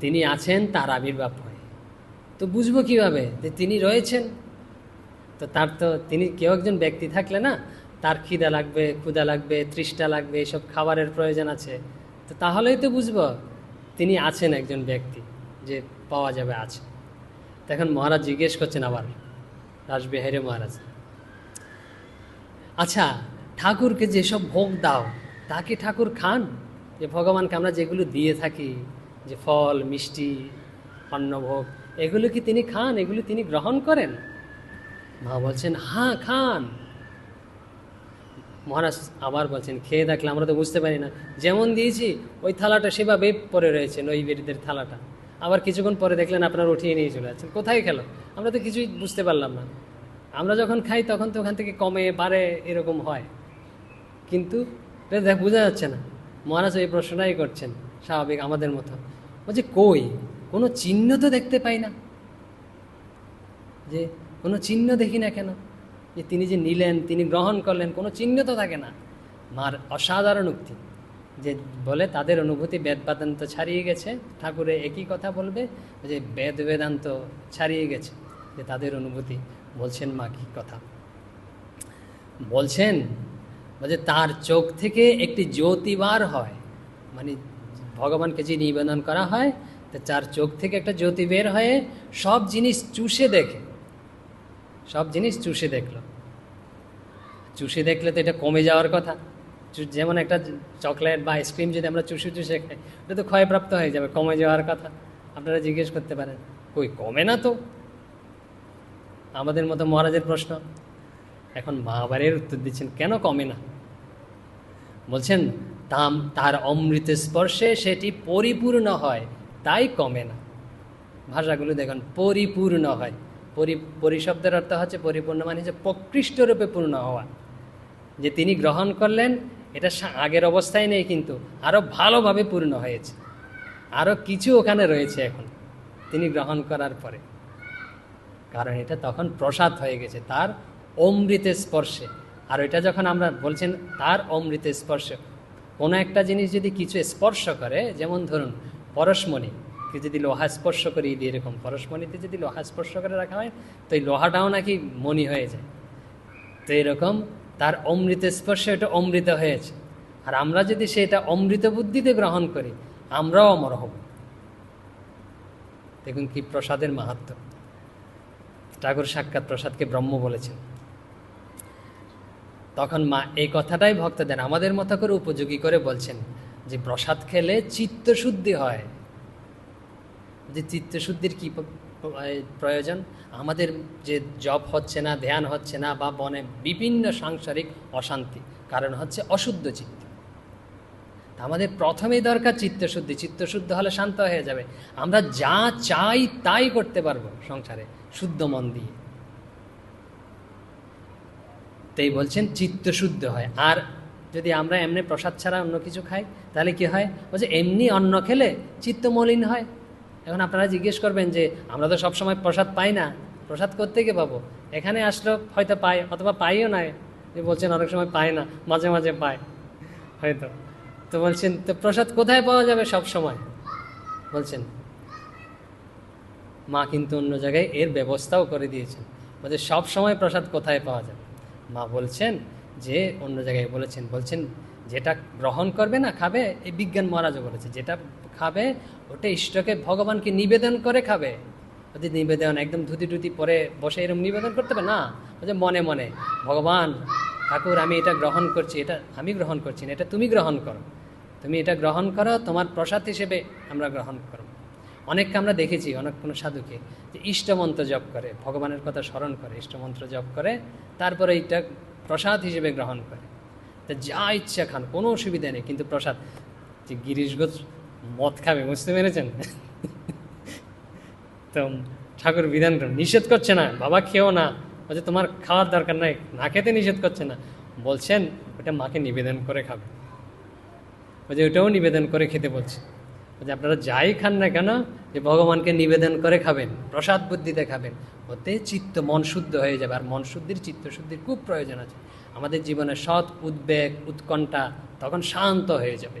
তিনি আছেন, তার আবির্ভাব হয়। তো বুঝব কীভাবে যে তিনি রয়েছেন? তো তার তো তিনি কেউ একজন ব্যক্তি থাকলে না, তার খিদা লাগবে ক্ষুদা লাগবে তৃষ্ঠা লাগবে, এসব খাবারের প্রয়োজন আছে। তো তাহলেই তো বুঝব তিনি আছেন একজন ব্যক্তি যে পাওয়া যাবে আছে তখন মহারাজ জিজ্ঞেস করছেন আবার রাসবিহারী মহারাজ। আচ্ছা ঠাকুরকে যেসব ভোগ দাও, তা কি ঠাকুর খান? যে ভগবানকে আমরা যেগুলো দিয়ে থাকি যে ফল, মিষ্টি, অন্নভোগ, এগুলো কি তিনি খান? এগুলো তিনি গ্রহণ করেন? মা বলছেন হ্যাঁ খান। মহারাজ আবার বলছেন, খেয়ে দেখলে আমরা তো বুঝতে পারি না। যেমন দিয়েছি, ওই থালাটা সেভাবে পরে রয়েছেন ওই বেরিদের থালাটা। আবার কিছুক্ষণ পরে দেখলেন আপনার উঠিয়ে নিয়ে চলে যাচ্ছেন কোথায় খেলো? আমরা তো কিছুই বুঝতে পারলাম না। আমরা যখন খাই, তখন তো ওখান থেকে কমে, বাড়ে, এরকম হয়। কিন্তু দেখ বোঝা যাচ্ছে না। মহারাজ এই প্রশ্নটাই করছেন। স্বাভাবিক আমাদের মতো। বলছে, কই? কোনো চিহ্ন তো দেখতে পাই না। যে কোনো চিহ্ন দেখি না কেন? যে তিনি যে নিলেন, তিনি গ্রহণ করলেন, কোনো চিহ্ন তো থাকে না। মার অসাধারণ উক্তি। যে বলে, তাদের অনুভূতি বেদ বেদান্ত ছাড়িয়ে গেছে। ঠাকুরে একই কথা বলবে, যে বেদ বেদান্ত ছাড়িয়ে গেছে। যে তাদের অনুভূতি, বলছেন মা কি কথা? বলছেন, বলছে, তার চোখ থেকে একটি জ্যোতিবার হয়। মানে ভগবানকে যে নিবেদন করা হয়, তো চার চোখ থেকে একটা জ্যোতি বের হয়ে সব জিনিস চুষে দেখে। সব জিনিস চুষে দেখল। চুষে দেখলে তো এটা কমে যাওয়ার কথা। যেমন একটা চকলেট বা আইসক্রিম যদি আমরা চুষে চুষে খাই, ওটা তো ক্ষয়প্রাপ্ত হয়ে যাবে, কমে যাওয়ার কথা। আপনারা জিজ্ঞেস করতে পারেন, কই, কমে না তো? আমাদের মতো মহারাজের প্রশ্ন। এখন মহাবারের উত্তর দিচ্ছেন, কেন কমে না? বলছেন তাম তার অমৃত স্পর্শে সেটি পরিপূর্ণ হয়, তাই কমে না। ভাষাগুলো দেখুন, পরিপূর্ণ হয়। পরি, পরিশব্দের অর্থ হচ্ছে পরিপূর্ণ মানে হচ্ছে প্রকৃষ্টরূপে পূর্ণ হওয়া। যে তিনি গ্রহণ করলেন, এটা আগের অবস্থায় নেই কিন্তু আরও ভালোভাবে পূর্ণ হয়েছে। আরও কিছু ওখানে রয়েছে এখন, তিনি গ্রহণ করার পরে। কারণ এটা তখন প্রসাদ হয়ে গেছে, তার অমৃতের স্পর্শে। আর এটা যখন আমরা বলছেন, তার অমৃতের স্পর্শে কোনো একটা জিনিস যদি কিছু স্পর্শ করে, যেমন ধরুন, পরশমণি যদি লোহা স্পর্শ করিয়ে দিয়ে এরকম পরশমণিতে যদি লোহা স্পর্শ করে রাখা হয়, তো এই লোহাটাও নাকি মণি হয়ে যায়। তো এরকম তার অমৃত স্পর্শে এটা অমৃত হয়েছে। আর আমরা যদি সেটা অমৃত বুদ্ধিতে গ্রহণ করি, আমরাও অমর হব। দেখুন কি প্রসাদের মাহাত্ম্য। ঠাকুর সাক্ষাৎ প্রসাদকে ব্রহ্ম বলেছেন। তখন মা এই কথাটাই ভক্তদের আমাদের মতো করে উপযোগী করে বলছেন যে প্রসাদ খেলে চিত্তশুদ্ধি হয়। যে চিত্তশুদ্ধির কি প্রয়োজন? আমাদের যে জপ হচ্ছে না, ধ্যান হচ্ছে না বা বনে বিভিন্ন সাংসারিক অশান্তি, কারণ হচ্ছে অশুদ্ধ চিত্ত। আমাদের প্রথমেই দরকার চিত্তশুদ্ধি। চিত্তশুদ্ধ হলে শান্ত হয়ে যাবে। আমরা যা চাই তাই করতে পারব সংসারে, শুদ্ধ মন দিয়ে। তাই বলছেন, চিত্ত শুদ্ধ হয়। আর যদি আমরা এমনি প্রসাদ ছাড়া অন্য কিছু খাই, তাহলে কি হয়? বলছে এমনি অন্ন খেলে চিত্ত মলিন হয়। এখন আপনারা জিজ্ঞেস করবেন যে, আমরা তো সবসময় প্রসাদ পাই না, প্রসাদ কোত্থেকে পাবো? এখানে আসলেও হয়তো পাই অথবা পাইও না যে বলছেন, অনেক সময় পায় না, মাঝে মাঝে পায়। হয়তো। তো বলছেন, তো প্রসাদ কোথায় পাওয়া যাবে সব সময় বলছেন, মা কিন্তু অন্য জায়গায় এর ব্যবস্থাও করে দিয়েছেন। বলছে সব সময় প্রসাদ কোথায় পাওয়া যাবে? মা বলছেন যে, অন্য জায়গায় বলেছেন, বলছেন, যেটা গ্রহণ করবে না, খাবে? এই বিজ্ঞান মহারাজও বলেছে, যেটা খাবে, ওটা ইষ্টকে ভগবানকে নিবেদন করে খাবে। যদি নিবেদন, একদম ধুতি টুতি পরে বসে এরকম নিবেদন করতে হবে? না, বলছে, মনে মনে, ভগবান, ঠাকুর, আমি এটা গ্রহণ করছি, এটা আমি গ্রহণ করছি না, এটা তুমি গ্রহণ করো। তুমি এটা গ্রহণ করো, তোমার প্রসাদ হিসেবে আমরা গ্রহণ করব। অনেককে আমরা দেখেছি, অনেক কোনো সাধুকে, যে ইষ্টমন্ত্র জপ করে, ভগবানের কথা স্মরণ করে, ইষ্টমন্ত্র জপ করে, তারপরে এইটা প্রসাদ হিসেবে গ্রহণ করে। তা যা ইচ্ছা খান, কোনো অসুবিধা নেই, কিন্তু প্রসাদ, যে গিরিশ ঘোষ মদ খাবে, বুঝতে পেরেছেন? তো ঠাকুর বিধান নিষেধ করছে না, বাবা খেও না, বলছে তোমার খাওয়ার দরকার নাই, না খেতে নিষেধ করছে না। বলছেন, ওটা মাকে নিবেদন করে খাবে। বলছে, ওটাও নিবেদন করে খেতে বলছে। বলছে আপনারা যাই খান না কেন, যে ভগবানকে নিবেদন করে খাবেন, প্রসাদ বুদ্ধিতে খাবেন, ওতে চিত্ত মন শুদ্ধ হয়ে যাবে। আর মন শুদ্ধির, চিত্ত শুদ্ধির খুব প্রয়োজন আছে। আমাদের জীবনে সৎ উদ্বেগ, উৎকণ্ঠা তখন শান্ত হয়ে যাবে।